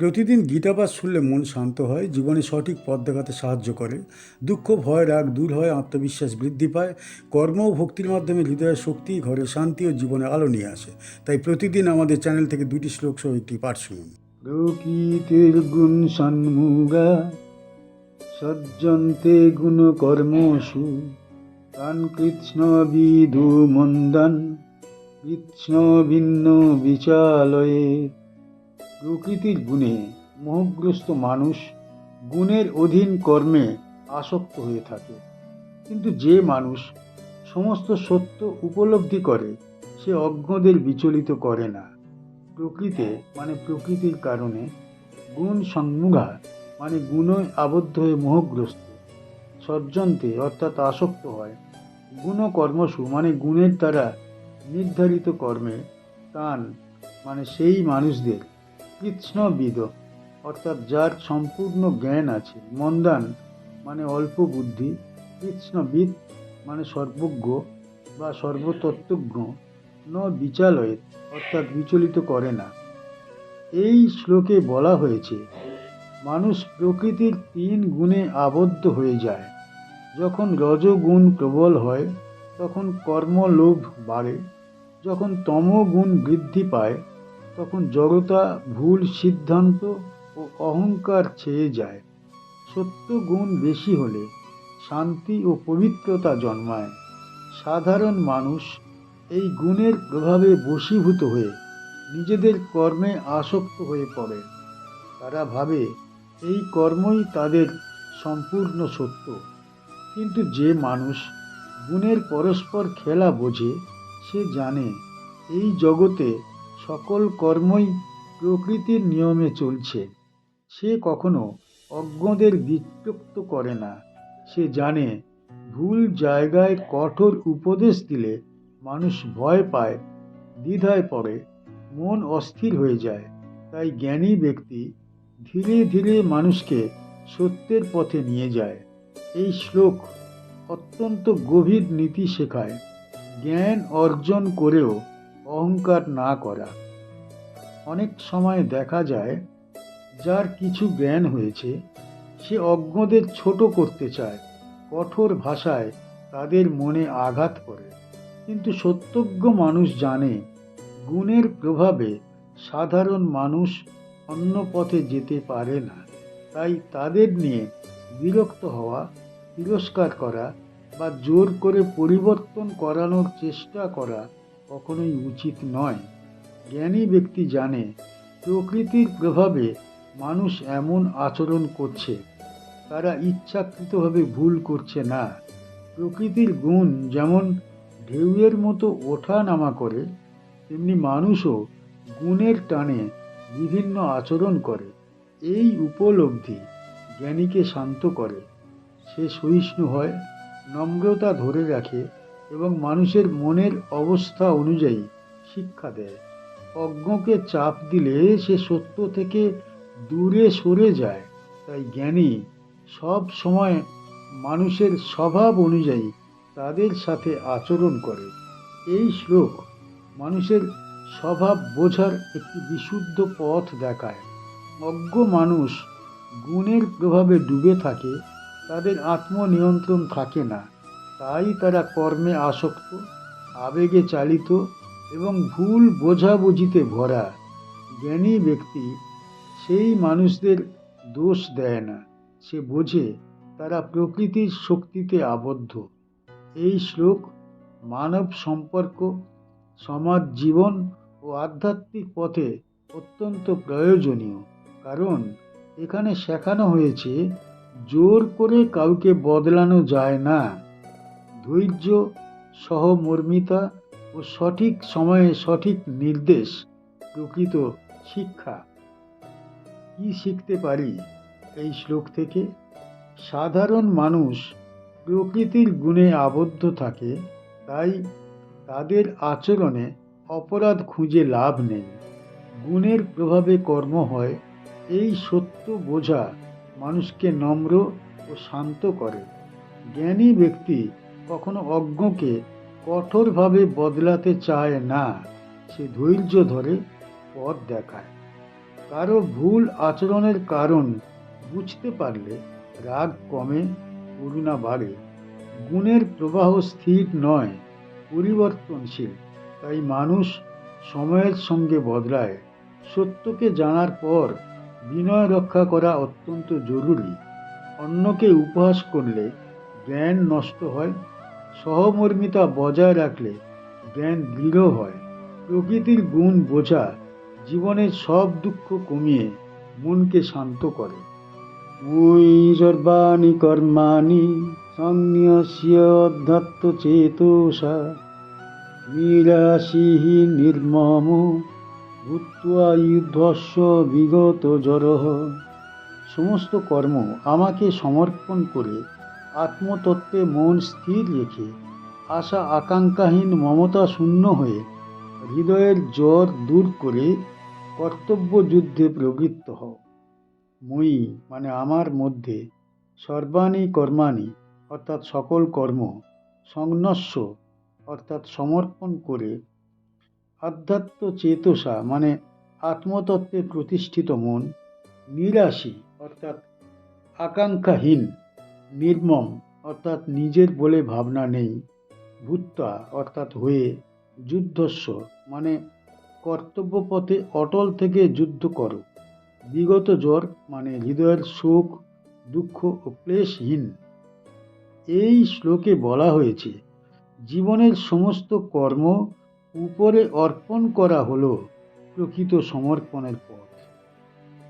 প্রতিদিন গীতাপাঠ শুনলে মন শান্ত হয়, জীবনে সঠিক পথ দেখাতে সাহায্য করে। দুঃখ, ভয়, রাগ দূর হয়, আত্মবিশ্বাস বৃদ্ধি পায়। কর্ম ও ভক্তির মাধ্যমে হৃদয়ের শক্তি, ঘরে শান্তি ও জীবনে আলো নিয়ে আসে। তাই প্রতিদিন আমাদের চ্যানেল থেকে দুটি শ্লোক সহ একটি পাঠ শুনুন। প্রকৃতির গুণ সন্মুগা, সজ্জন্তে গুণ কর্মসু। তান কৃষ্ণ বিধু মন্দান কৃষ্ণ ভিন্ন বিচালয়ে প্রকৃতির গুণে মোহগ্রস্ত মানুষ গুণের অধীন কর্মে আসক্ত হয়ে থাকে। কিন্তু যে মানুষ সমস্ত সত্য উপলব্ধি করে, সে অজ্ঞদের বিচলিত করে না। প্রকৃতে মানে প্রকৃতির কারণে গুণ সংমুঘা মানে গুণে আবদ্ধ হয়ে মোহগ্রস্ত। সজ্জন্তে অর্থাৎ আসক্ত হয়। গুণ কর্মসু মানে গুণের দ্বারা নির্ধারিত কর্মে তান মানে সেই মানুষদের কৃষ্ণবিদ, অর্থাৎ যার সম্পূর্ণ জ্ঞান আছে, মন্দান মানে অল্প বুদ্ধি, কৃষ্ণবিদ মানে সর্বজ্ঞ বা সর্বতত্ত্বজ্ঞ, ন বিচালয়ে, অর্থাৎ বিচলিত করে না। এই শ্লোকে বলা হয়েছে, মানুষ প্রকৃতির তিন গুণে আবদ্ধ হয়ে যায়। যখন রজগুণ প্রবল হয়, তখন কর্মলোভ বাড়ে। যখন তমগুণ বৃদ্ধি পায় তখন জড়তা, ভুল সিদ্ধান্ত ও অহংকার ছেয়ে যায়। সত্য গুণ বেশি হলে শান্তি ও পবিত্রতা জন্মায়। সাধারণ মানুষ এই গুণের প্রভাবে বশীভূত হয়ে নিজেদের কর্মে আসক্ত হয়ে পড়ে। তারা ভাবে, এই কর্মই তাদের সম্পূর্ণ সত্য। কিন্তু যে মানুষ গুণের পরস্পর খেলা বোঝে, সে জানে, এই জগতে সকল কর্মই প্রকৃতির নিয়মে চলছে। সে কখনো অজ্ঞদের বিচ্যুক্ত করে না। সে জানে ভুল জায়গায় কঠোর উপদেশ দিলে মানুষ ভয় পায়, দ্বিধায় পড়ে, মন অস্থির হয়ে যায়। তাই জ্ঞানী ব্যক্তি ধীরে ধীরে মানুষকে সত্যের পথে নিয়ে যায়। এই শ্লোক অত্যন্ত গভীর নীতি শেখায়। জ্ঞান অর্জন করেও অহংকার না করা। অনেক সময় দেখা যায়, যার কিছু জ্ঞান হয়েছে, সে অজ্ঞদের ছোট করতে চায়, কঠোর ভাষায় তাদের মনে আঘাত করে। কিন্তু সত্যজ্ঞ মানুষ জানে, গুণের প্রভাবে সাধারণ মানুষ অন্য পথে যেতে পারে না। তাই তাদের নিয়ে বিরক্ত হওয়া, তিরস্কার করা বা জোর করে পরিবর্তন করানোর চেষ্টা করা কখনোই উচিত নয়। জ্ঞানী ব্যক্তি জানে, প্রকৃতির প্রভাবে মানুষ এমন আচরণ করছে, তারা ইচ্ছাকৃতভাবে ভুল করছে না। প্রকৃতির গুণ যেমন ঢেউয়ের মতো ওঠা নামা করে, তেমনি মানুষও গুণের টানে বিভিন্ন আচরণ করে। এই উপলব্ধি জ্ঞানীকে শান্ত করে। সে সহিষ্ণু হয়, নম্রতা ধরে রাখে এবং মানুষের মনের অবস্থা অনুযায়ী শিক্ষা দেয়। অজ্ঞকে চাপ দিলে সে সত্য থেকে দূরে সরে যায়। তাই জ্ঞানী সব সময় মানুষের স্বভাব অনুযায়ী তাদের সাথে আচরণ করে। এই শ্লোক মানুষের স্বভাব বোঝার একটি বিশুদ্ধ পথ দেখায়। অজ্ঞ মানুষ গুণের প্রভাবে ডুবে থাকে, তাদের আত্মনিয়ন্ত্রণ থাকে না। তাই তারা কর্মে আসক্ত, আবেগে চালিত এবং ভুল বোঝাবুঝিতে ভরা। জ্ঞানী ব্যক্তি সেই মানুষদের দোষ দেয় না। সে বোঝে তারা প্রকৃতির শক্তিতে আবদ্ধ। এই শ্লোক মানব সম্পর্ক, সমাজ জীবন ও আধ্যাত্মিক পথে অত্যন্ত প্রয়োজনীয়। কারণ এখানে শেখানো হয়েছে, জোর করে কাউকে বদলানো যায় না। ধৈর্য সহমর্মিতা ও সঠিক সময়ে সঠিক নির্দেশ, প্রকৃত শিক্ষা। কি শিখতে পারি এই শ্লোক থেকে? সাধারণ মানুষ প্রকৃতির গুণে আবদ্ধ থাকে, তাই তাদের আচরণে অপরাধ খুঁজে লাভ নেই। গুণের প্রভাবে কর্ম হয়, এই সত্য বোঝা মানুষকে নম্র ও শান্ত করে। জ্ঞানী ব্যক্তি কখনো অজ্ঞকে কঠোরভাবে বদলাতে চায় না, সে ধৈর্য ধরে পথ দেখায়। কারও ভুল আচরণের কারণ বুঝতে পারলে রাগ কমে, করুণা বাড়ে। গুণের প্রবাহ স্থির নয়, পরিবর্তনশীল। তাই মানুষ সময়ের সঙ্গে বদলায়। সত্যকে জানার পর বিনয় রক্ষা করা অত্যন্ত জরুরি। অন্যকে উপহাস করলে জ্ঞান নষ্ট হয় সহমর্মিতা বজায় রাখলে জ্ঞান দৃঢ় হয়। প্রকৃতির গুণ বোঝা জীবনের সব দুঃখ কমিয়ে মনকে শান্ত করে। সর্বাণি কর্মাণি সংন্যস্য অধ্যাত্ম চেতসা। নিরাশিः নির্মম ভূত্বা বিগত জরহ সমস্ত কর্ম আমাকে সমর্পণ করে আত্মতত্ত্বে মন স্থির রেখে আশা আকাঙ্ক্ষাহীন মমতা শূন্য হয়ে হৃদয়ের জ্বর দূর করে কর্তব্য যুদ্ধে প্রবৃত্ত হও। মই মানে আমার মধ্যে সর্বাণী কর্মাণি অর্থাৎ সকল কর্ম সংনস্য অর্থাৎ সমর্পণ করে আধ্যাত্ম চেতসা মানে আত্মতত্ত্বে প্রতিষ্ঠিত মন নিরাশী অর্থাৎ আকাঙ্ক্ষাহীন নির্মম, অর্থাৎ নিজের বলে ভাবনা নেই। ভূত্তা, অর্থাৎ হয়ে, যুদ্ধস্ব মানে কর্তব্য পথে অটল থেকে যুদ্ধ করো। বিগত জ্বর মানে হৃদয়ের শোক, দুঃখ ও ক্লেশহীন। এই শ্লোকে বলা হয়েছে, জীবনের সমস্ত কর্ম উপরে অর্পণ করা হলো প্রকৃত সমর্পণের পথ।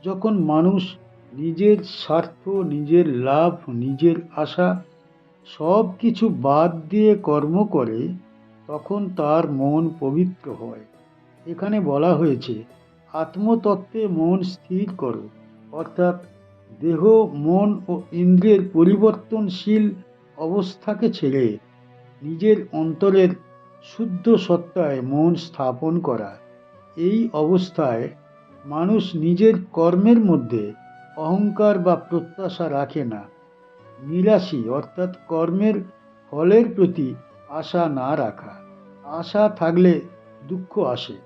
যখন মানুষ নিজের স্বার্থ, নিজের লাভ, নিজের আশা সব কিছু বাদ দিয়ে কর্ম করে তখন তার মন পবিত্র হয়। এখানে বলা হয়েছে, আত্মতত্ত্বে মন স্থির করো। অর্থাৎ দেহ, মন ও ইন্দ্রিয়ের পরিবর্তনশীল অবস্থাকে ছেড়ে নিজের অন্তরের শুদ্ধ সত্তায় মন স্থাপন করা। এই অবস্থায় মানুষ নিজের কর্মের মধ্যে অহংকার বা প্রত্যাশা রাখে না। নিরাশী অর্থাৎ কর্মের ফলের প্রতি আশা না রাখা। আশা থাকলে দুঃখ আসে।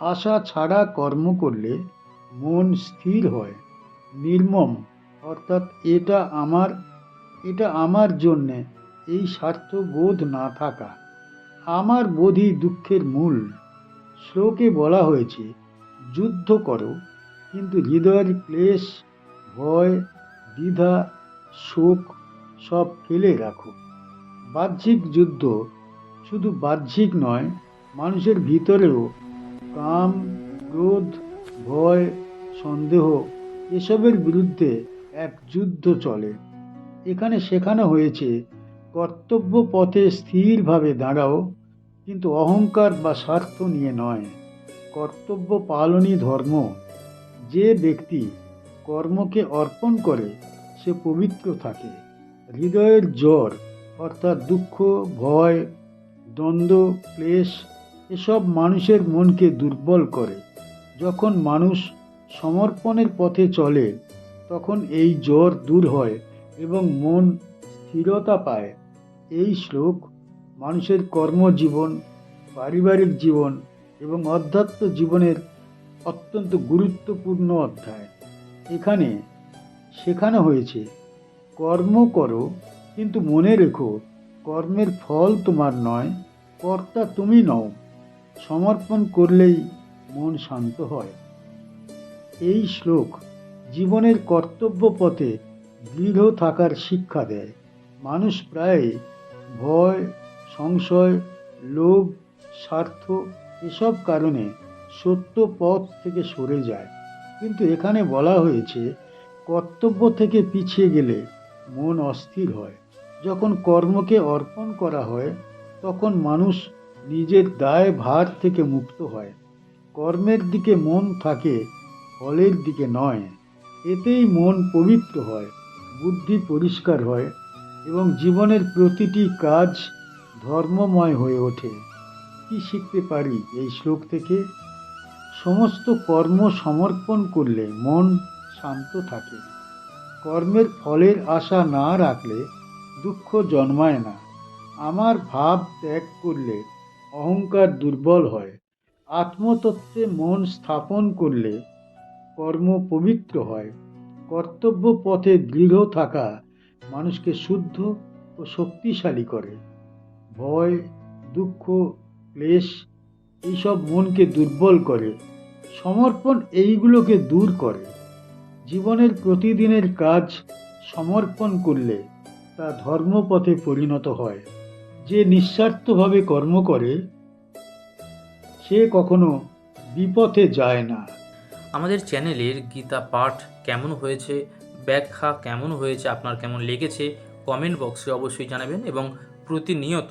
আশা ছাড়া কর্ম করলে মন স্থির হয়। নির্মম অর্থাৎ এটা আমার এটা আমার জন্যে এই স্বার্থবোধ না থাকা। আমার বোধই দুঃখের মূল। শ্লোকে বলা হয়েছে, যুদ্ধ করো কিন্তু হৃদয়ের ক্লেশ, ভয়, দ্বিধা, শোক সব ফেলে রাখো বাহ্যিক যুদ্ধ শুধু বাহ্যিক নয়, মানুষের ভিতরেও কাম, ক্রোধ, ভয়, সন্দেহ এসবের বিরুদ্ধে এক যুদ্ধ চলে। এখানে শেখানো হয়েছে, কর্তব্য পথে স্থিরভাবে দাঁড়াও, কিন্তু অহংকার বা স্বার্থ নিয়ে নয়। কর্তব্য পালনই ধর্ম। যে ব্যক্তি কর্মকে অর্পণ করে, সে পবিত্র থাকে। হৃদয়ের জ্বর, অর্থাৎ দুঃখ, ভয়, দ্বন্দ্ব, ক্লেশ, এসব মানুষের মনকে দুর্বল করে। যখন মানুষ সমর্পণের পথে চলে, তখন এই জ্বর দূর হয় এবং মন স্থিরতা পায়। এই শ্লোক মানুষের কর্মজীবন, পারিবারিক জীবন এবং অধ্যাত্ম জীবনের অত্যন্ত গুরুত্বপূর্ণ অধ্যায়। এখানে শেখানো হয়েছে, কর্ম করো, কিন্তু মনে রেখো, কর্মের ফল তোমার নয়, কর্তা তুমি নও। সমর্পণ করলেই মন শান্ত হয়। এই শ্লোক জীবনের কর্তব্য পথে দৃঢ় থাকার শিক্ষা দেয়। মানুষ প্রায় ভয়, সংশয়, লোভ, স্বার্থ এসব কারণে সত্য পথ থেকে সরে যায়। কিন্তু এখানে বলা হয়েছে, কর্তব্য থেকে পিছিয়ে গেলে মন অস্থির হয়। যখন কর্মকে অর্পণ করা হয়, তখন মানুষ নিজের দায় ভার থেকে মুক্ত হয়। কর্মের দিকে মন থাকে, ফলের দিকে নয়। এতেই মন পবিত্র হয়, বুদ্ধি পরিষ্কার হয় এবং জীবনের প্রতিটি কাজ ধর্মময় হয়ে ওঠে। কি শিখতে পারি এই শ্লোক থেকে? সমস্ত কর্ম সমর্পণ করলে মন শান্ত থাকে। কর্মের ফলের আশা না রাখলে দুঃখ জন্মায় না। আমার ভাব ত্যাগ করলে অহংকার দুর্বল হয়। আত্মতত্ত্বে মন স্থাপন করলে কর্ম পবিত্র হয়। কর্তব্য পথে দৃঢ় থাকা মানুষকে শুদ্ধ ও শক্তিশালী করে। ভয়, দুঃখ, ক্লেশ এইসব মনকে দুর্বল করে, সমর্পণ এইগুলোকে দূর করে। জীবনের প্রতিদিনের কাজ সমর্পণ করলে তা ধর্মপথে পরিণত হয়। যে নিঃস্বার্থভাবে কর্ম করে, সে কখনো বিপথে যায় না। আমাদের চ্যানেলের গীতা পাঠ কেমন হয়েছে, ব্যাখ্যা কেমন হয়েছে, আপনার কেমন লেগেছে, কমেন্ট বক্সে অবশ্যই জানাবেন এবং প্রতিনিয়ত